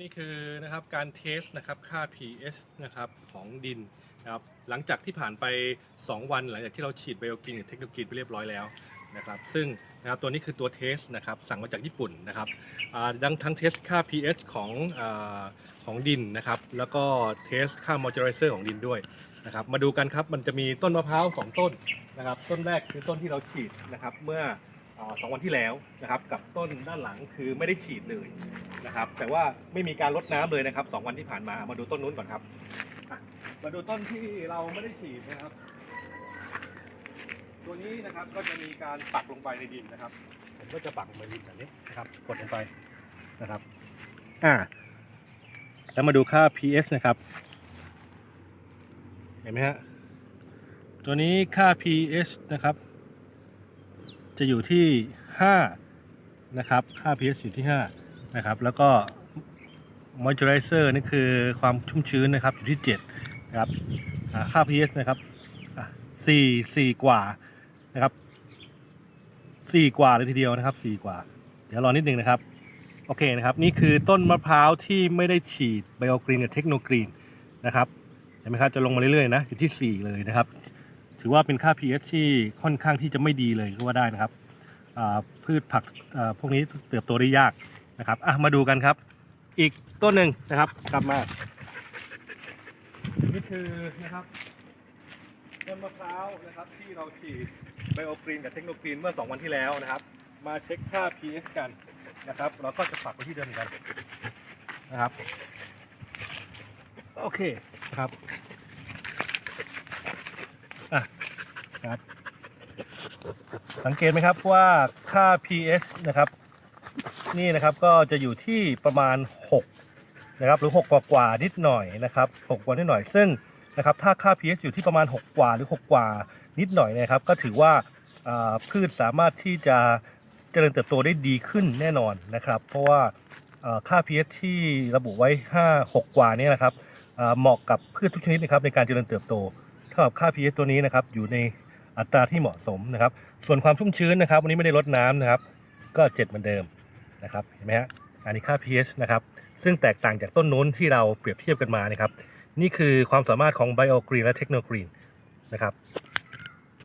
นี่คือนะครับการเทสนะครับค่า pH นะครับของดินนะครับหลังจากที่ผ่านไป 2 วันหลังจากที่เราฉีดไบโอกินกับเทคโนโลยีไปเรียบร้อยแล้วนะครับซึ่งนะครับตัวนี้คือตัวเทสนะครับสั่งมาจากญี่ปุ่นนะครับดังทั้งเทสค่า pH ของอของดินนะครับแล้วก็เทสค่ามอยเจอไรเซอร์ของดินด้วยนะครับมาดูกันครับมันจะมีต้นมะพร้าวสองต้นนะครับต้นแรกคือต้นที่เราฉีดนะครับเมื่อ สองวันที่แล้วนะครับ กับต้นด้านหลังคือไม่ได้ฉีดเลยนะครับ แต่ว่าไม่มีการลดน้ำเลยนะครับสองวันที่ผ่านมามาดูต้นนู้นก่อนครับ มาดูต้นที่เราไม่ได้ฉีดนะครับ ตัวนี้นะครับก็จะมีการปักลงไปในดินนะครับผมก็จะปักลงไปดินแบบนี้นะครับ กดลงไปนะครับ อ่า แล้วมาดูค่า pH นะครับ เห็นไหมฮะตัวนี้ค่า pH นะครับ จะอยู่ที่ 5 นะครับ ค่า pH อยู่ที่ 5 นะครับ แล้วก็ moisturizer นี่คือความชุ่มชื้นนะครับอยู่ที่ 7 นะครับค่า pH นะครับอะ4 4กว่านะครับ4กว่าเลยทีเดียวนะครับ4กว่า เดี๋ยวรอนิดนึงนะครับ โอเคนะครับ นี่คือต้นมะพร้าวที่ไม่ได้ฉีดไบโอกรีนกับเทคโนกรีนนะครับเห็นไหมครับจะลงมาเรื่อยๆนะอยู่ที่ 4 เลยนะครับ ถือว่าเป็นค่า pH ที่ค่อนข้างที่จะไม่ดีเลยก็ว่าได้นะครับพืชผักพวกนี้เติบโตได้ยากนะครับอะมาดูกันครับ อีกต้นหนึ่งนะครับกลับมานี่คือนะครับต้นมะพร้าวนะครับที่เราฉีดไบโอกรีนกับเทคโนกรีนเมื่อ 2 วันที่แล้วนะครับ มาเช็คค่า pH กันนะครับ เราก็จะปักไว้ที่เดิมกันนะครับ โอเคครับ อะครับ สังเกตไหมครับว่าค่า pH นะครับ นี่นะครับก็จะอยู่ที่ประมาณ 6 นะครับ หรือ 6 กว่ากว่านิดหน่อยนะครับ 6 กว่านิดหน่อยซึ่งนะครับถ้าค่า pH อยู่ที่ประมาณ 6 กว่าหรือ 6 กว่านิดหน่อยนะครับ ก็ถือว่าพืชสามารถที่จะเจริญเติบโตได้ดีขึ้นแน่นอนนะครับ เพราะว่าค่า pH ที่ระบุไว้ 5 6 กว่านี้นะครับเหมาะกับพืชทุกชนิดนะครับในการเจริญเติบโต เท่ากับค่า pH ตัวนี้นะครับอยู่ในอัตราที่เหมาะสมนะครับ ส่วนความชุ่มชื้นนะครับ วันนี้ไม่ได้ลดน้ำนะครับ ก็7เหมือนเดิมนะครับเห็นไหมฮะอันนี้ค่า pH นะครับซึ่งแตกต่างจากต้นนู้นที่เราเปรียบเทียบกันมานะครับ นี่คือความสามารถของ Bio Green และ Techno Green นะครับ